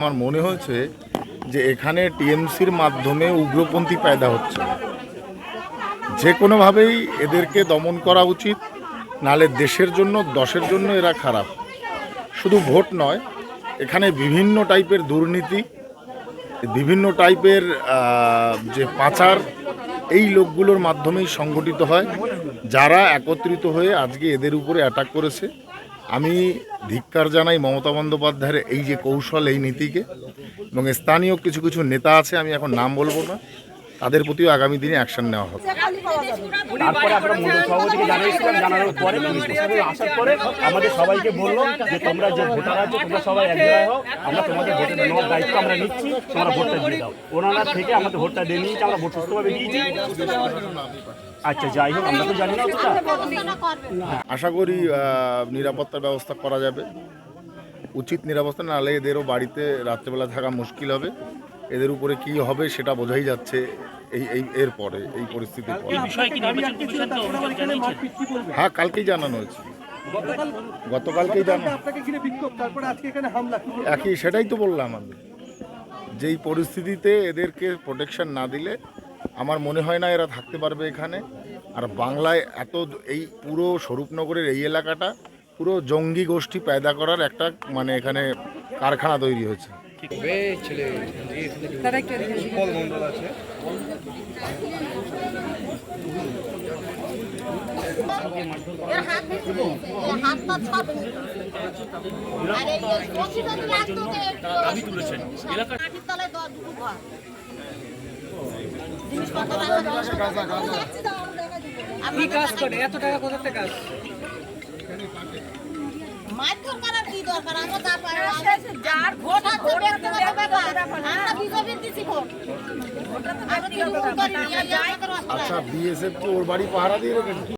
আমার মনে হয়েছে যে এখানে টিএমসির মাধ্যমে উগ্রপন্থী পায়দা হচ্ছে। যে কোনোভাবেই এদেরকে দমন করা উচিত, নালে দেশের জন্য, দশের জন্য এরা খারাপ। শুধু ভোট নয়, এখানে বিভিন্ন টাইপের দুর্নীতি, বিভিন্ন টাইপের যে পাচার, এই লোকগুলোর মাধ্যমেই সংগঠিত হয়, যারা একত্রিত হয়ে আজকে এদের উপরে অ্যাটাক করেছে। আমি ধিক্কার জানাই মমতা বন্দ্যোপাধ্যায়ের এই যে কৌশল, এই নীতিকে, এবং স্থানীয় কিছু কিছু নেতা আছে, আমি এখন নাম বলব না। তাদের প্রতিও আগামী দিনে অ্যাকশন নেওয়া হবে। তারপরে আমরা মন্ডল সভাপতিকে জানিয়েছিলাম জানানোর পরে পুলিশ প্রশাসন আসার পরে আমাদের সবাইকে বলল যে তোমরা যে ভোটার আছো তোমরা সবাই এক জায়গায় হও আমরা তোমাদের ভোটে নেওয়ার দায়িত্ব আমরা নিচ্ছি তোমরা ভোটটা দিয়ে দাও। ওনারা থেকে আমাদের ভোটটা দিয়ে নিয়েছি আমরা ভোট সুস্থভাবে দিয়েছি। আচ্ছা যাই হোক আমরা তো জানি না আশা করি নিরাপত্তার ব্যবস্থা করা যাবে। উচিত নিরাপত্তা না হলে এদেরও বাড়িতে রাত্রেবেলা থাকা মুশকিল হবে। এদের উপরে কি হবে সেটা বোঝাই যাচ্ছে এই এই এর পরে এই পরিস্থিতির পরে। হ্যাঁ কালকেই জানানো হয়েছে। গতকালকেই জানানো। আপনাকে ঘিরে বিক্ষোভ তারপরে আজকে এখানে হামলা কি বলবেন? একই সেটাই তো বললাম আমি। যেই পরিস্থিতিতে এদেরকে প্রোটেকশন না দিলে আমার মনে হয় না এরা থাকতে পারবে এখানে। আর বাংলায় এত এই পুরো স্বরূপনগরের এই এলাকাটা পুরো জঙ্গি গোষ্ঠী পেদা করার একটা মানে এখানে কারখানা তৈরি হয়েছে। এর হাত। আর এই মাটির তলায় দ- দুটো ঘর। জিনিসপত্র কাজ করে? এত টাকা কোথা থেকে আসছে? মারধর করার কি দরকার? আমরা যা পারি যার ভোট আছে ভোট দেওয়ার ব্যাপার আমরা বিজেপির দিছি ভোট আমরা তৃণমূল করিনি, এই আমাদের অস্ত্র আচ্ছা বিএসএফ কি ওর বাড়ি পাহারা দিয়ে রেখেছে।